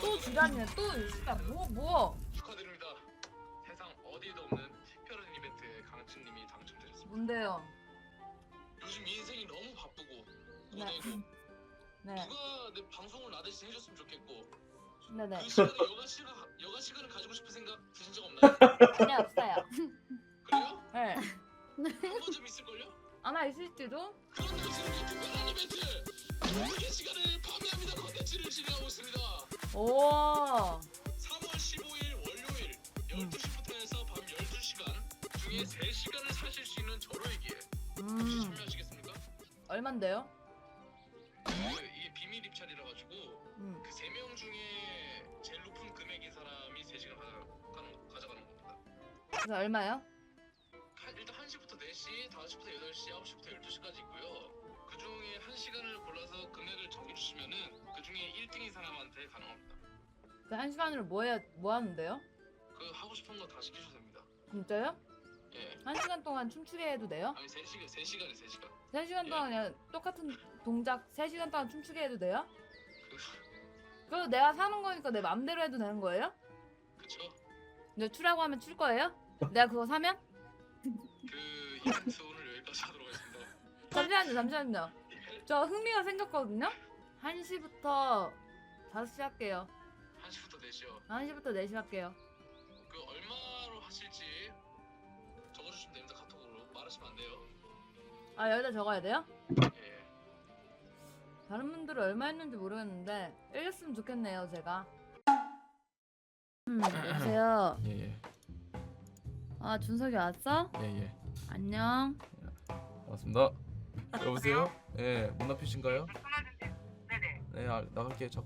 또 지랄이네 또 진짜 뭐 뭐. 축하드립니다. 세상 어디에도 없는 특별한 이벤트에 강진님이 당첨되셨습니다. 뭔데요? 요즘 인생이 너무 바쁘고 네. 고되고 네. 누가 내 방송을 나 대신 해줬으면 좋겠고 네네. 그 시간에 여가 시간 여가 시간을 가지고 싶은 생각 드신 적 없나요? 전혀 없어요. 그래요? 네. 한 번쯤 있을걸요? 아마 있을지도. 그런데 지금 이 특별한 이벤트 우리의 시간을 파괴합니다 컨텐츠를 진행하고 있습니다. 오. 3월 15일 월요일 12시부터 해서 밤 12시간 중에 3시간을 사실 수 있는 절호이기에 혹시 음. 참여하시겠습니까? 얼만데요? 그, 이게 비밀 입찰이라 가지고 음. 그세명 중에 제일 높은 금액인 사람이 3시간 가져가는, 가져가는 겁니다. 그래서 얼마요? 한- 일단 1시부터 4시, 5시부터 8시, 9시부터 12시까지 있고요. 그 중에 1시간을 골라서 금액을 정해주시면은 그 중에 1등인 사람한테 가능합니다. 그 한 시간으로 뭐 해야 뭐 하는데요? 그 하고 싶은 거 다 시키셔도 됩니다. 진짜요? 예. 한 시간 동안 춤추게 해도 돼요? 아니 3시간, 3시간에 3시간. 세 시간 동안 그냥 똑같은 동작 세 시간 동안 춤추게 해도 돼요? 그, 그거 내가 사는 거니까 내 맘대로 해도 되는 거예요? 그쵸? 근데 추라고 하면 출 거예요? 내가 그거 사면? 그 이벤트 오늘 여기까지 하도록 하겠습니다. 잠시만요, 잠시만요. 저 흥미가 생겼거든요? 1시부터 5시 할게요. 1시부터 4시요. 1시부터 4시 할게요. 그 얼마로 하실지 적어주시면 됩니다. 카톡으로 말하시면 안 돼요. 아, 여기다 적어야 돼요? 예. 다른 분들은 얼마 했는지 모르겠는데 읽었으면 좋겠네요, 제가. 음, 여보세요. 예예 아, 준석이 왔어? 예예 안녕. 반갑습니다 여보세요? 예 문앞이신가요? 네 아, 나갈게요 저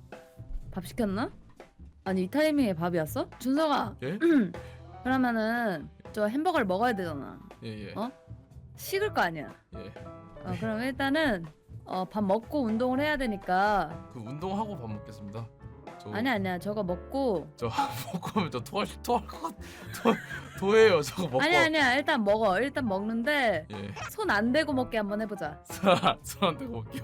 밥 시켰나? 아니, 이 타이밍에 밥이 왔어? 준석아. 예? 그러면은 저 햄버거를 먹어야 되잖아. 예 예 어? 식을 거 아니야. 예. 어, 그럼 일단은 어, 밥 먹고 운동을 해야 되니까 그 운동하고 밥 먹겠습니다 저 아니 아니야 저거 먹고. 저 먹고 하면 저 토할 토할 것 같... 토 토해요 저거 먹고. 아니 아니야 일단 먹어. 일단 먹는데 예. 손 안 대고 먹게 한번 해보자. 손안 대고 먹게요?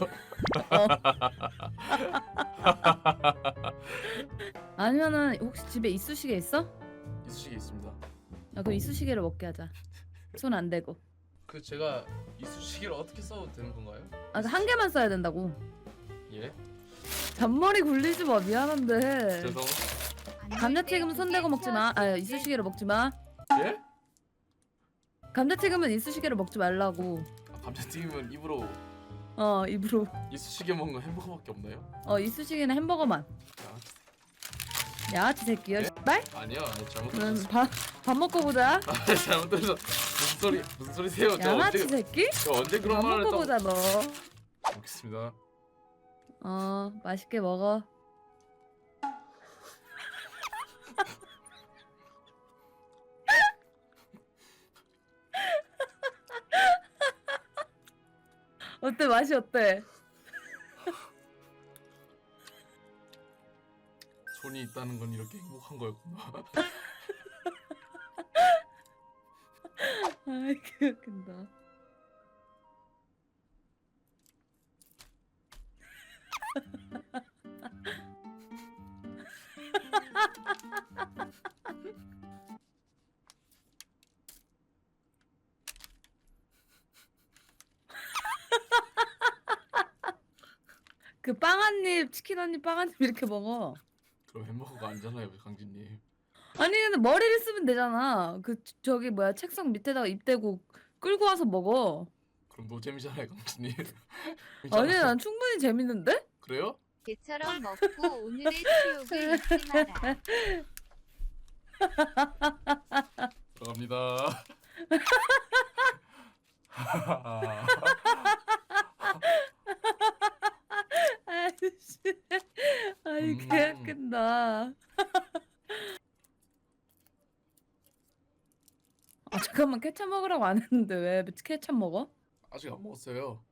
아니면은 혹시 집에 이쑤시개 있어? 이쑤시개 있습니다. 야, 그럼 이쑤시개로 먹게 하자. 손 안 대고. 그 제가 이쑤시개를 어떻게 써도 되는 건가요? 아, 한 개만 써야 된다고. 예 잔머리 굴리지 마 미안한데. 죄송. 감자튀김 손 대고 먹지 마 아 이쑤시개로 먹지 마. 예? 감자튀김은 이쑤시개로 먹지 말라고. 아, 감자튀김은 입으로. 어 입으로. 이쑤시개 먹는 거 햄버거밖에 없나요? 어 이쑤시개는 햄버거만. 아, 야채 새끼야 예? 말? 아니요 아니 잘못 그럼 들었어 밥, 밥 먹고 보자. 아 잘못 들었어. 무슨 소리 무슨 소리세요? 저 언제 새끼? 저 언제 그런 밥 말을 먹고 또 보자 너. 먹겠습니다 어 맛있게 먹어. 어때 맛이 어때? 손이 있다는 건 이렇게 행복한 거였구나 아이 개웃긴다. 그 빵 한 입, 치킨 한 입, 빵 한 입 이렇게 먹어. 그럼 햄버거가 아니잖아요 강진님 아니 근데 머리를 쓰면 되잖아. 그 저기 뭐야 책상 밑에다가 입 대고 끌고 와서 먹어. 그럼 노잼이잖아요 강진님 아니 난 충분히 재밌는데? 그래요? 개처럼 먹고 오늘의 추억을 잊지 마라. 들어갑니다 아이씨, 아이 음. 개웃긴다. 아 잠깐만 케찹 먹으라고 안 했는데 왜 케찹 먹어? 아직 안 먹었어요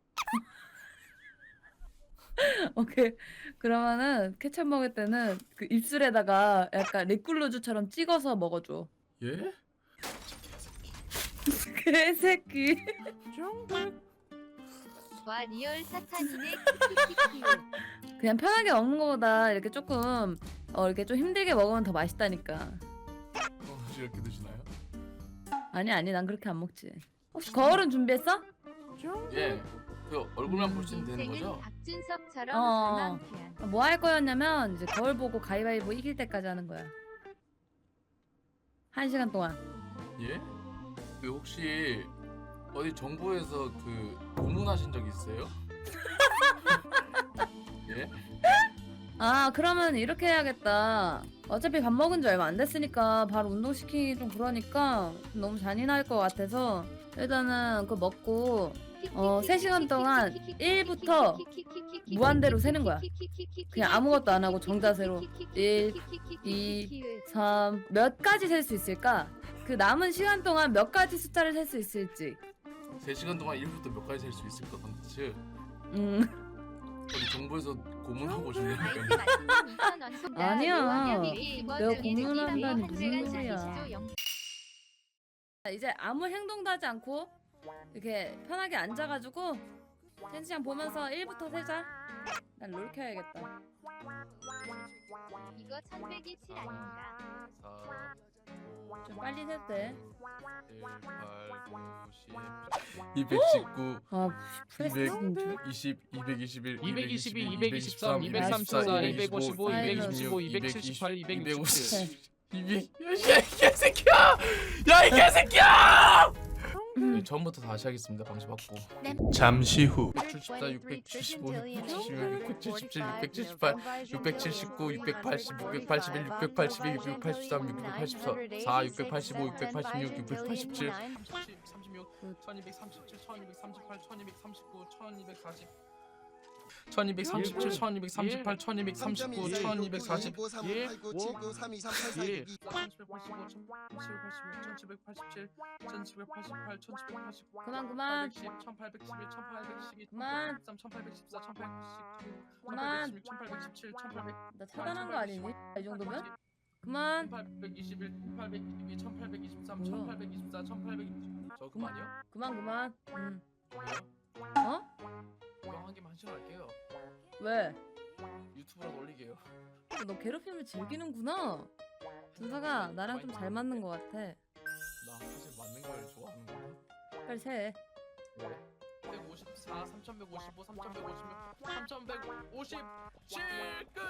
오케이 그러면은 케찹 먹을 때는 그 입술에다가 약간 립글로즈처럼 찍어서 먹어줘. 예? 개새끼. 와 리얼 사탄이네 그냥 편하게 먹는 거보다 이렇게 조금 어 이렇게 좀 힘들게 먹으면 더 맛있다니까. 어, 이렇게 드시나요? 아니 아니 난 그렇게 안 먹지. 혹시 거울은 준비했어? 예. 그 얼굴만 보시면 되는 인생은 거죠? 박준석처럼 어. 절망태한 뭐할 거였냐면 이제 거울 보고 가위바위보 이길 때까지 하는 거야. 한 시간 동안. 예? 그 혹시 어디 정부에서 그 고문하신 적 있어요? 예? 아 그러면 이렇게 해야겠다. 어차피 밥 먹은 지 얼마 안 됐으니까 바로 운동 시키기 좀 그러니까 너무 잔인할 것 같아서 일단은 그거 먹고 어, 세 시간 동안 1부터 무한대로 세는 거야. 그냥 아무것도 안 하고 정자세로 1, 2, 3, 몇 가지 셀 수 있을까? 그 남은 시간 동안 몇 가지 숫자를 셀 수 있을지. 3시간 동안 1부터 몇 가지 셀 수 있을 것 같지? 음. 어디 정부에서 고문하고 오셨나요? 아니야. 내가 고문한다니 무슨 소리야. 이제 아무 행동도 하지 않고 이렇게 편하게 앉아가지고 텐시장 보면서 1부터 세자. 난 롤 켜야겠다. 이거 천백이 칠 아닌가 4, 5, 좀 빨리 세도 돼. 7, 8, 9, 10 219 아, 프레스 200, 좀 줘. 20, 221, 222, 223, 223, 224, 255, 275, 278, 200, 200, 야, 이 개새끼야! 야, 이 개새끼야! 음. 네, 처음부터 다시 하겠습니다. 방시 받고. 네. 잠시 후. 674, 675, 676, 677, 678, 679, 680, 681, 682, 683, 684, 4, 685, 686, 687, 36, 1237, 1238, 1239, 1240. 1237, 1238, 1239, 1240, 예. 1787, 1788, 1789, 그만 그만 1811, 1812, 그만 1813, 1814, 1819, 그만 1816, 1817, 1800, 나 차단한 거 아니니? 이 정도면? 그만 1821, 1822, 1823, 뭐야? 1824, 1820. 저 그만이요? 그만 그만 음. 어? 이거 한 개만 한시간 할게요. 왜? 유튜브로 올리게요. 너 괴롭힘을 즐기는구나 준서가 나랑 좀 잘 맞는 거 같아 나 사실 맞는 걸 좋아하는 거야. 빨리 세 왜? 154, 3155, 3156, 3157 끝!